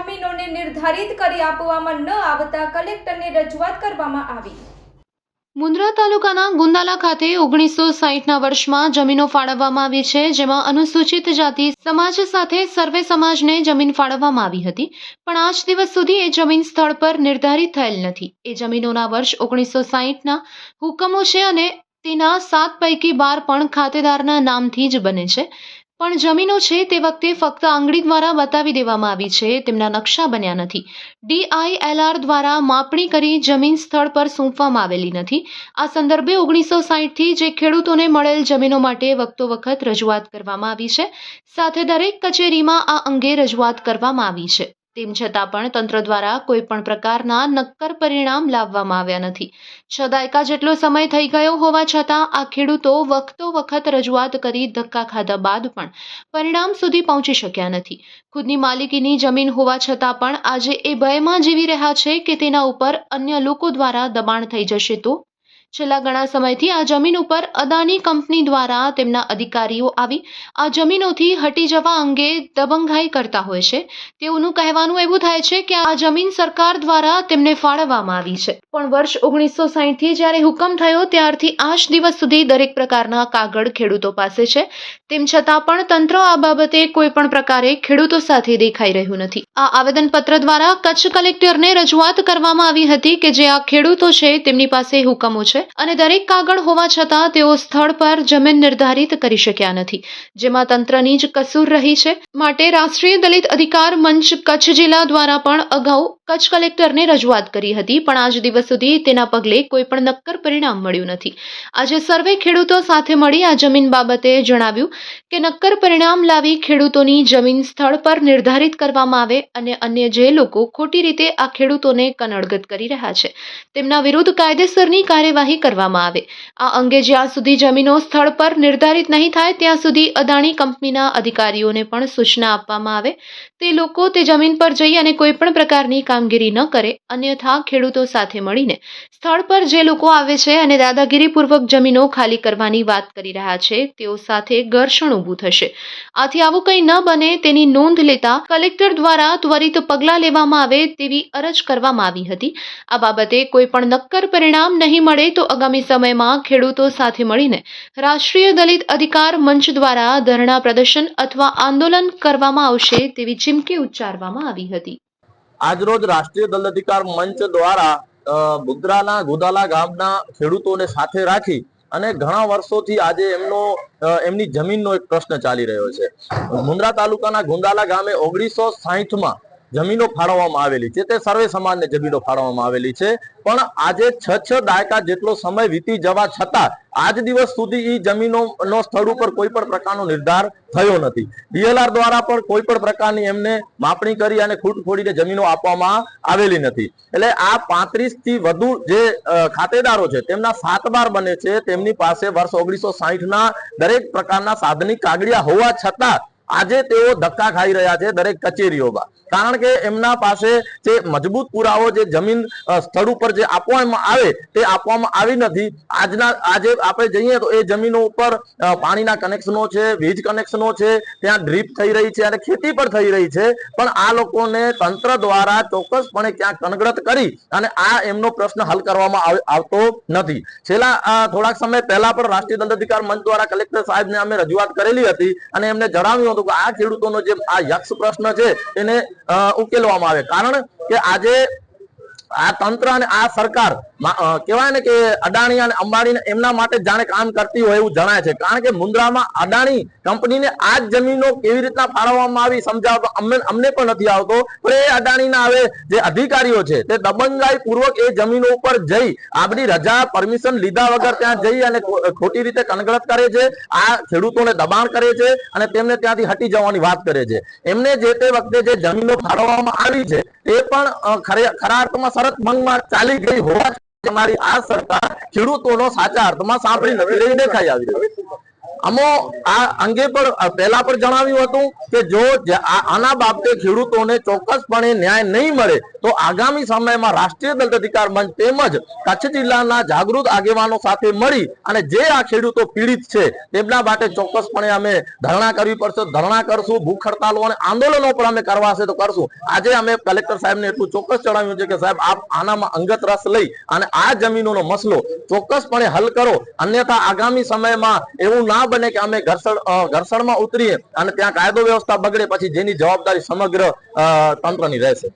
જમીનોને નિર્ધારિત કરી આપવામાં ન આવતા કલેક્ટરને રજૂઆત કરવામાં આવી. મુન્દ્રા તાલુકાના ગુંદાલા ખાતે ઓગણીસો સાહીઠના વર્ષમાં જમીનો ફાળવવામાં આવી છે, જેમાં અનુસૂચિત જાતિ સમાજ સાથે સર્વે સમાજને જમીન ફાળવવામાં આવી હતી, પણ આજ દિવસ સુધી એ જમીન સ્થળ પર નિર્ધારિત થયેલ નથી. એ જમીનોના વર્ષ ઓગણીસો સાહીઠના હુકમો છે અને તેના સાત પૈકી બાર પણ ખાતેદારના નામથી જ બને છે. પણ જમીનો છે તે વખતે ફક્ત આંગળી દ્વારા બતાવી દેવામાં આવી છે, તેમના નકશા બન્યા નથી. ડીઆઈએલઆર દ્વારા માપણી કરી જમીન સ્થળ પર સોંપવામાં આવેલી નથી. આ સંદર્ભે ઓગણીસો સાહીઠથી જે ખેડૂતોને મળેલ જમીનો માટે વખતો વખત રજૂઆત કરવામાં આવી છે. સાથે દરેક કચેરીમાં આ અંગે રજૂઆત કરવામાં આવી છે. તેમ છતાં પણ તંત્ર દ્વારા કોઈ પણ પ્રકારના નક્કર પરિણામ લાવવામાં આવ્યા નથી. છ દાયકા જેટલો સમય થઈ ગયો હોવા છતાં આ ખેડૂતો વખતો વખત રજૂઆત કરી ધક્કા ખાધા બાદ પણ પરિણામ સુધી પહોંચી શક્યા નથી. ખુદની માલિકીની જમીન હોવા છતાં પણ આજે એ ભયમાં જીવી રહ્યા છે કે તેના ઉપર અન્ય લોકો દ્વારા દબાણ થઈ જશે તો છેલ્લા ઘણા સમયથી આ જમીન ઉપર અદાની કંપની દ્વારા તેમના અધિકારીઓ આવી આ જમીનોથી હટી જવા અંગે દબંગાઈ કરતા હોય છે. તેઓનું કહેવાનું એવું થાય છે કે આ જમીન સરકાર દ્વારા તેમને ફાળવવામાં આવી છે. પણ વર્ષ ઓગણીસો સાહીઠથી જ્યારે હુકમ થયો ત્યારથી આજ દિવસ સુધી દરેક પ્રકારના કાગળ ખેડૂતો પાસે છે. તેમ છતાં પણ તંત્ર આ બાબતે કોઈ પણ પ્રકારે ખેડૂતો સાથે દેખાઈ રહ્યું નથી. આ આવેદનપત્ર દ્વારા કચ્છ કલેક્ટરને રજૂઆત કરવામાં આવી હતી કે જે આ ખેડૂતો છે તેમની પાસે હુકમો છે. અને દરેક કાગળ હોવા છતાં તેઓ સ્થળ પર જમીન નિર્ધારિત કરી શક્યા નથી. જેમાં તંત્રની જ કસૂર રહી છે. માટે રાષ્ટ્રીય દલિત અધિકાર મંચ કચ્છ જિલ્લા દ્વારા પણ અગાઉ કચ્છ કલેક્ટરને રજૂઆત કરી હતી, પણ આજ દિવસ સુધી તેના પગલે કોઈ પણ નક્કર પરિણામ મળ્યું નથી. આજે સર્વે ખેડૂતો સાથે મળી આ જમીન બાબતે જણાવ્યું કે નક્કર પરિણામ લાવી ખેડૂતોની જમીન સ્થળ પર નિર્ધારિત કરવામાં આવે અને અન્ય જે લોકો ખોટી રીતે આ ખેડૂતોને કનડગત કરી રહ્યા છે, તેમના વિરુદ્ધ કાયદેસરની કાર્યવાહી કરવામાં આવે. આ અંગે જ્યાં સુધી જમીનો સ્થળ પર નિર્ધારિત નહીં થાય, ત્યાં સુધી અદાણી કંપનીના અધિકારીઓને પણ સૂચના આપવામાં આવે. તે લોકો તે જમીન પર જઈ અને કોઈ પણ પ્રકારની કામગીરી ન કરે, અન્યથા ખેડૂતો સાથે મળીને સ્થળ પર જે લોકો આવે છે અને દાદાગીરીપૂર્વક જમીનો ખાલી કરવાની વાત કરી રહ્યા છે, તેઓ સાથે ઘર્ષણ ઊભું થશે. આથી આવું કંઈ ન બને તેની નોંધ લેતા કલેક્ટર દ્વારા ત્વરિત પગલાં લેવામાં આવે તેવી અરજ કરવામાં આવી હતી. આ બાબતે કોઈ પણ નક્કર પરિણામ નહીં મળે તો આગામી સમયમાં ખેડૂતો સાથે મળીને રાષ્ટ્રીય દલિત અધિકાર મંચ દ્વારા ધરણા પ્રદર્શન અથવા આંદોલન કરવામાં આવશે તેવી ચીમકી ઉચ્ચારવામાં આવી હતી. આજરોજ રાષ્ટ્રીય દલ અધિકાર મંચ દ્વારા બુદ્રાના ગોદાલા ગામના ખેડૂતોને સાથે રાખી અને ઘણા વર્ષોથી આજે એમનો એમની જમીનનો એક પ્રશ્ન ચાલી રહ્યો છે. મુન્દ્રા તાલુકાના ગુંદાલા ગામે ઓગણીસો સાહીઠમાં જમીનો ફાળવવામાં આવેલી છે તે સર્વે સમાજને જમીનો ફાળવવામાં આવેલી છે. પણ આજે છ છ દાયકા જેટલો સમય વીતી જવા છતાં આજ દિવસ સુધી એ જમીનો નો સ્થળ ઉપર કોઈ પણ પ્રકારનો નિર્ધાર થયો નથી. ડીએલઆર દ્વારા પણ કોઈ પણ પ્રકારની એમને માપણી કરી અને ખૂટ ખોડીને જમીનો આપવામાં આવેલી નથી. એટલે આ પાંત્રીસથી વધુ જે ખાતેદારો છે તેમના સાત બાર બને છે. તેમની પાસે વર્ષ ઓગણીસો ના દરેક પ્રકારના સાધનિક કાગળિયા હોવા છતાં આજે તેઓ ધક્કા ખાઈ રહ્યા છે દરેક કચેરીઓમાં. કારણ કે એમના પાસે જે મજબૂત પુરાવો, જે જમીન સ્થળ ઉપર જે આપવામાં આવે તે આપવામાં આવી નથી. આજના, આજે આપણે જઈએ તો એ જમીનો ઉપર પાણીના કનેક્શનો છે, વીજ કનેક્શનો છે, ત્યાં ડ્રીપ થઈ રહી છે અને ખેતી પણ થઈ રહી છે. પણ આ લોકોને તંત્ર દ્વારા ચોક્કસપણે ક્યાંક કનગડત કરી અને આ એમનો પ્રશ્ન હલ કરવામાં આવ- આવતો નથી. છેલ્લા થોડાક સમય પહેલા પણ રાષ્ટ્રીય દંડ અધિકાર મંચ દ્વારા કલેક્ટર સાહેબને અમે રજૂઆત કરેલી હતી અને એમને જણાવ્યું હતું કે આ ખેડૂતોનો જે આ યક્ષ પ્રશ્ન છે, એને ઉકેલવામાં આવે. કારણ કે આજે આ તંત્ર અને આ સરકાર કહેવાય ને કે અદાણી અને અંબાણી એમના માટે જાણે કામ કરતી હોય એવું જણાય છે. કારણ કે મુન્દ્રામાં અદાણી કંપનીને આ જ જમીનો કેવી રીતના ફાળવવામાં આવી સમજાવતો અમને પણ નથી આવતો. પણ એ અદાણીના હવે જે અધિકારીઓ છે, તે દબંગાઈ પૂર્વક એ જમીનો ઉપર જઈ આપણી રજા, પરમિશન લીધા વગર ત્યાં જઈ અને ખોટી રીતે કનગળત કરે છે. આ ખેડૂતોને દબાણ કરે છે અને તેમને ત્યાંથી હટી જવાની વાત કરે છે. એમને જે તે વખતે જે જમીનો ફાળવવામાં આવી છે, તે પણ ખરા અર્થમાં શરત ભંગમાં ચાલી ગઈ હોવા છતાં અમારી આ સરકાર ખેડૂતોનો સાચા અર્થમાં સાંભળી નથી દેખાઈ આવી આમાં આ અંગે પણ પહેલા પણ જણાવ્યું હતું કે જો આના બાબતે ખેડૂતોને ચોક્કસપણે ન્યાય નહીં મળે, તો આગામી સમયમાં રાષ્ટ્રીય દલિત અધિકાર મંચ તેમજ કચ્છ જિલ્લાના જાગૃત આગેવાનો સાથે મળી અને જે આ ખેડૂતો પીડિત છે, તેમના માટે ચોક્કસપણે અમે ધરણા કરવી પડશે. ધરણા કરશું, ભૂખ હડતાલો અને આંદોલનો પણ અમે કરવા હશે તો કરશું. આજે અમે કલેક્ટર સાહેબને એટલું ચોક્કસ જણાવ્યું છે કે સાહેબ, આપ આનામાં અંગત રસ લઈ અને આ જમીનોનો મસલો ચોક્કસપણે હલ કરો. અન્યથા આગામી સમયમાં એવું ના બને કે અમે ઘર્ષણ ઘર્ષણમાં ઉતરીએ અને ત્યાં કાયદો વ્યવસ્થા બગડે, પછી જેની જવાબદારી સમગ્ર તંત્રની રહેશે.